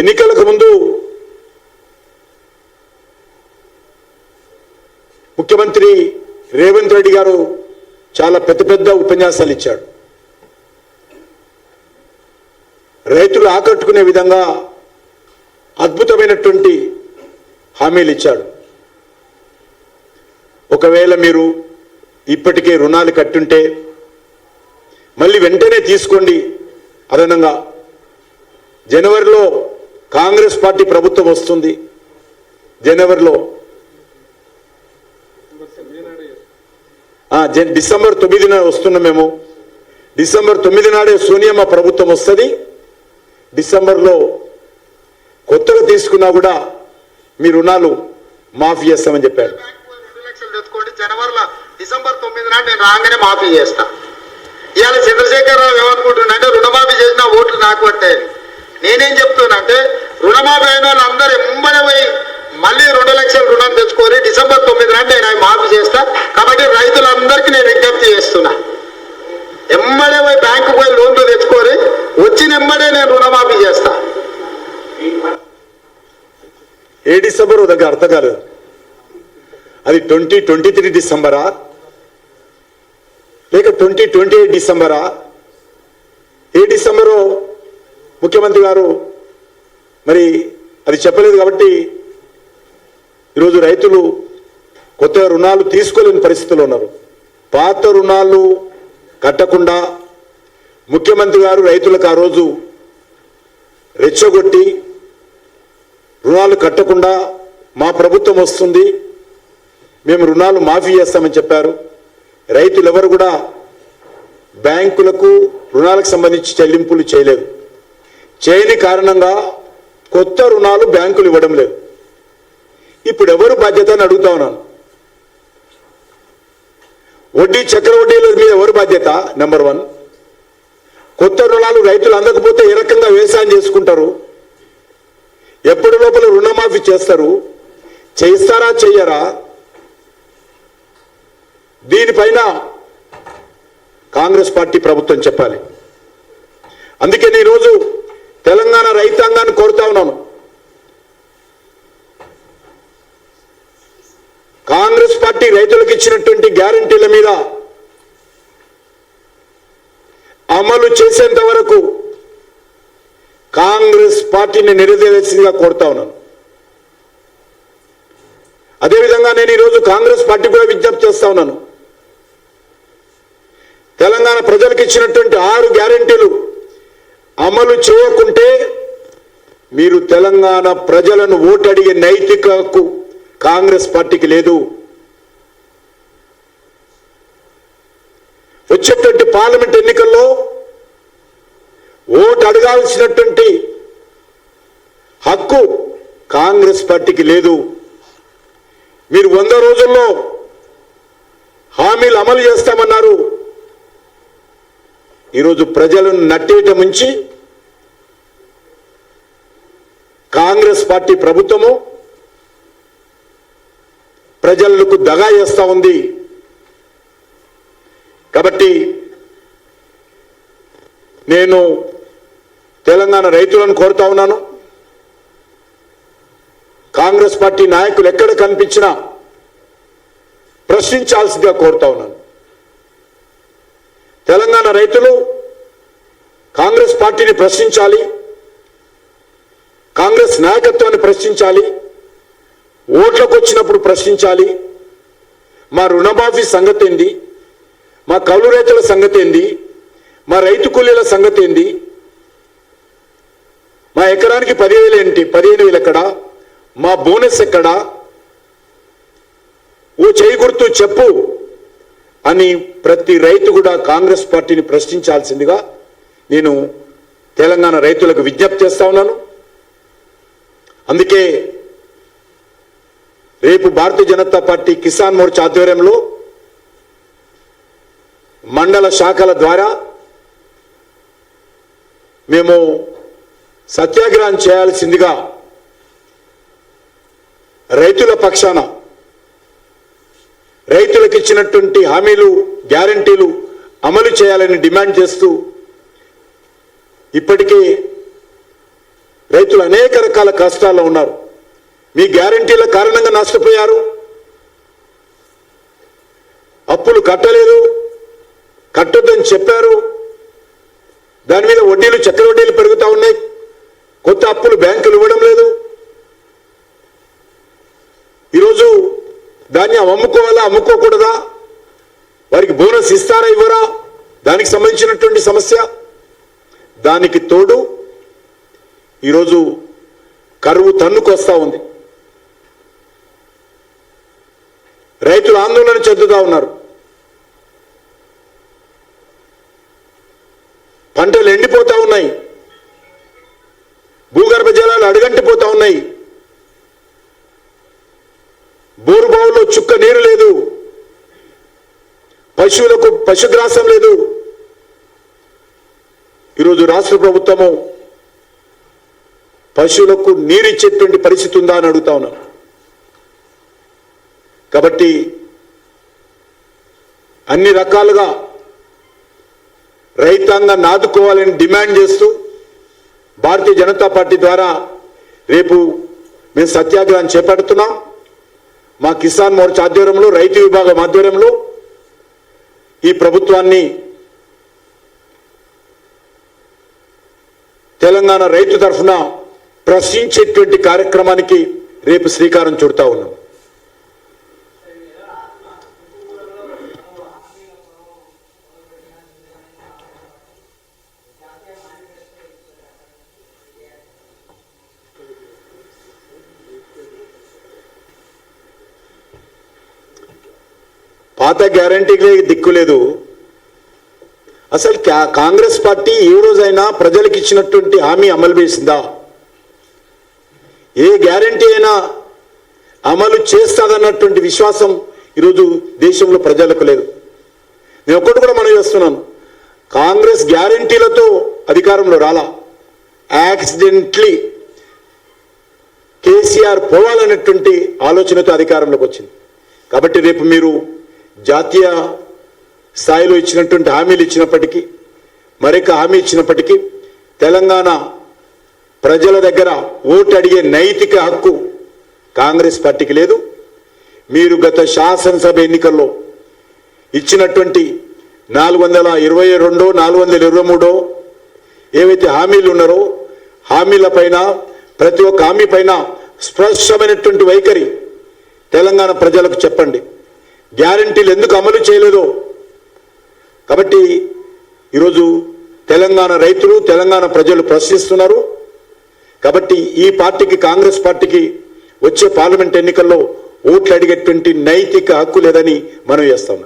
ఎన్నికలకు ముందు ముఖ్యమంత్రి రేవంత్ రెడ్డి గారు చాలా పెద్ద పెద్ద ఉపన్యాసాలు ఇచ్చాడు. రైతులు ఆకట్టుకునే విధంగా అద్భుతమైనటువంటి హామీలు ఇచ్చాడు. ఒకవేళ మీరు ఇప్పటికే రుణాలు కట్టుంటే మళ్ళీ వెంటనే తీసుకోండి అదనంగా. జనవరిలో కాంగ్రెస్ పార్టీ ప్రభుత్వం వస్తుంది. జనవరిలో. జన్- డిసెంబర్ తొమ్మిదిన వస్తున్నాం మేము. డిసెంబర్ తొమ్మిది నాడే సోనియమ్మ ప్రభుత్వం వస్తుంది. డిసెంబర్లో కొత్తగా తీసుకున్నా కూడా మీ రుణాలు మాఫీ చేస్తామని చెప్పారు. రెండు జనవరిలో డిసెంబర్ తొమ్మిది నాడు నేను రాగానే మాఫీ చేస్తా. ఇవాళ చంద్రశేఖరరావు ఏమనుకుంటున్నాడంటే రుణమాఫీ చేసిన ఓట్లు నాకు పట్టాయి నేనేం చెప్తున్నానంటే రుణమాఫీ అయిన వాళ్ళు అందరూ ఎంబడే పోయి మళ్ళీ రెండు లక్షల రుణం తెచ్చుకొని డిసెంబర్ తొమ్మిది నాటి నేను అవి మాఫీ చేస్తా. కాబట్టి రైతులందరికీ నేను విజ్ఞప్తి చేస్తున్నా. ఎమ్మడే పోయి బ్యాంకు పోయి లోన్లు తెచ్చుకొని వచ్చిన ఎమ్మడే నేను రుణమాఫీ చేస్తా. ఏ డిసెంబర్ దగ్గర అర్థం కాలేదు. అది ట్వంటీ ట్వంటీ త్రీ డిసెంబరా? లేక ట్వంటీ ట్వంటీ ఎయిట్ డిసెంబరా? ఏ డిసెంబరు? ముఖ్యమంత్రి గారు మరి అది చెప్పలేదు కాబట్టి ఈరోజు రైతులు కొత్త రుణాలు తీసుకోలేని పరిస్థితిలో ఉన్నారు. పాత రుణాలు కట్టకుండా ముఖ్యమంత్రి గారు రైతులకు ఆ రోజు రెచ్చగొట్టి రుణాలు కట్టకుండా మా ప్రభుత్వం వస్తుంది మేము రుణాలు మాఫీ చేస్తామని చెప్పారు. రైతులు ఎవరు కూడా బ్యాంకులకు రుణాలకు సంబంధించి చెల్లింపులు చేయలేదు. చేయని కారణంగా కొత్త రుణాలు బ్యాంకులు ఇవ్వడం లేదు. ఇప్పుడు ఎవరు బాధ్యత అని అడుగుతా ఉన్నాను. వడ్డీ చక్ర వడ్డీల మీద ఎవరు బాధ్యత? నెంబర్ వన్ కొత్త రుణాలు రైతులు అందకపోతే ఏ రకంగా వ్యవసాయం చేసుకుంటారు? ఎప్పటి లోపల రుణమాఫీ చేస్తారు? చేస్తారా చెయ్యరా? దీనిపైన కాంగ్రెస్ పార్టీ ప్రభుత్వం చెప్పాలి. అందుకే నేను ఈరోజు తెలంగాణ రైతాంగాన్ని కోరుతా ఉన్నాను కాంగ్రెస్ పార్టీ రైతులకు ఇచ్చినటువంటి గ్యారంటీల మీద అమలు చేసేంత వరకు కాంగ్రెస్ పార్టీని నిలదీయాల్సిందిగా కోరుతా ఉన్నాను. అదేవిధంగా నేను ఈరోజు కాంగ్రెస్ పార్టీ కూడా విజ్ఞప్తి చేస్తా ఉన్నాను. తెలంగాణ ప్రజలకు ఇచ్చినటువంటి ఆరు గ్యారంటీలు అమలు చేయకుంటే మీరు తెలంగాణ ప్రజలను ఓటడిగే నైతిక హక్కు కాంగ్రెస్ పార్టీకి లేదు. వచ్చేటువంటి పార్లమెంట్ ఎన్నికల్లో ఓటు అడగాల్సినటువంటి హక్కు కాంగ్రెస్ పార్టీకి లేదు. మీరు వంద రోజుల్లో హామీలు అమలు చేస్తామన్నారు. ఈరోజు ప్రజలను నట్టేట ముంచి కాంగ్రెస్ పార్టీ ప్రభుత్వము ప్రజలకు దగా చేస్తూ ఉంది. కాబట్టి నేను తెలంగాణ రైతులను కోరుతా ఉన్నాను. కాంగ్రెస్ పార్టీ నాయకులు ఎక్కడ కనిపించినా ప్రశ్నించాల్సిందిగా కోరుతా ఉన్నాను. తెలంగాణ రైతులు కాంగ్రెస్ పార్టీని ప్రశ్నించాలి కాంగ్రెస్ నాయకత్వాన్ని ప్రశ్నించాలి ఓట్లకు వచ్చినప్పుడు ప్రశ్నించాలి. మా రుణమాఫీ సంగతి ఏంది మా కౌలు రైతుల సంగతి ఏంది మా రైతు కూలీల సంగతి ఏంది మా ఎకరానికి పదివేలు ఏంటి? పదిహేను వేలు ఎక్కడా? మా బోనస్ ఎక్కడా? ఓ చేయి గుర్తు చెప్పు. అని ప్రతి రైతు కూడా కాంగ్రెస్ పార్టీని ప్రశ్నించాల్సిందిగా నేను తెలంగాణ రైతులకు విజ్ఞప్తి చేస్తా ఉన్నాను. అందుకే రేపు భారతీయ జనతా పార్టీ కిసాన్ మోర్చా ఆధ్వర్యంలో మండల శాఖల ద్వారా మేము సత్యాగ్రహం చేయాల్సిందిగా రైతుల పక్షాన రైతులకు ఇచ్చినటువంటి హామీలు గ్యారంటీలు అమలు చేయాలని డిమాండ్ చేస్తూ ఇప్పటికే రైతులు అనేక రకాల కష్టాల్లో ఉన్నారు. మీ గ్యారంటీల కారణంగా నష్టపోయారు అప్పులు కట్టలేదు. కట్టొద్దని చెప్పారు. దాని మీద వడ్డీలు చక్ర వడ్డీలు పెరుగుతూ ఉన్నాయి. కొత్త అప్పులు బ్యాంకులు ఇవ్వడం లేదు. ఈరోజు ధాన్యం అమ్ముకోవాలా అమ్ముకోకూడదా? వారికి బోనస్ ఇస్తారా ఇవ్వరా? దానికి సంబంధించినటువంటి సమస్య? దానికి తోడు ఈరోజు కరువు తన్నుకొస్తా ఉంది. రైతులు ఆందోళన చెందుతా ఉన్నారు. పశువులకు పశుగ్రాసం లేదు. ఈరోజు రాష్ట్ర ప్రభుత్వము పశువులకు నీరు ఇచ్చేటువంటి పరిస్థితి ఉందా అని అడుగుతా ఉన్నాను కాబట్టి అన్ని రకాలుగా రైతాంగం నాదుకోవాలని డిమాండ్ చేస్తూ భారతీయ జనతా పార్టీ ద్వారా రేపు మేము సత్యాగ్రహం చేపడుతున్నాం. మా కిసాన్ మోర్చా ఆధ్వర్యంలో రైతు విభాగం ఆధ్వర్యంలో ఈ ప్రభుత్వాన్ని తెలంగాణ రైతు తరఫున ప్రశ్నించేటువంటి కార్యక్రమానికి రేపు శ్రీకారం చుడతా ఉన్నాం. పాత గ్యారంటీకి దిక్కు లేదు. అసలు కాంగ్రెస్ పార్టీ ఏ రోజైనా ప్రజలకు ఇచ్చినటువంటి హామీ అమలు చేసిందా? ఏ గ్యారంటీ అయినా అమలు చేస్తాదన్నటువంటి విశ్వాసం ఈరోజు దేశంలో ప్రజలకు లేదు. నేను ఒక్కటి కూడా మనం చేస్తున్నాను కాంగ్రెస్ గ్యారంటీలతో అధికారంలో రాలా. యాక్సిడెంట్లీ కేసీఆర్ పోవాలనేటువంటి ఆలోచనతో అధికారంలోకి వచ్చింది. కాబట్టి రేపు మీరు జాతీయ స్థాయిలో ఇచ్చినటువంటి హామీలు ఇచ్చినప్పటికీ మరొక హామీ ఇచ్చినప్పటికీ తెలంగాణ ప్రజల దగ్గర ఓటు అడిగే నైతిక హక్కు కాంగ్రెస్ పార్టీకి లేదు. మీరు గత శాసనసభ ఎన్నికల్లో ఇచ్చినటువంటి నాలుగు వందల ఇరవై రెండో నాలుగు వందల ఇరవై మూడో ఏవైతే హామీలు ఉన్నారో హామీల పైన ప్రతి ఒక్క హామీ పైన స్పష్టమైనటువంటి వైఖరి తెలంగాణ ప్రజలకు చెప్పండి. గ్యారంటీలు ఎందుకు అమలు చేయలేదో? కాబట్టి ఈరోజు తెలంగాణ రైతులు తెలంగాణ ప్రజలు ప్రశ్నిస్తున్నారు. కాబట్టి ఈ పార్టీకి కాంగ్రెస్ పార్టీకి వచ్చే పార్లమెంట్ ఎన్నికల్లో ఓట్లు అడిగేటువంటి నైతిక హక్కు లేదని మనం వేస్తాం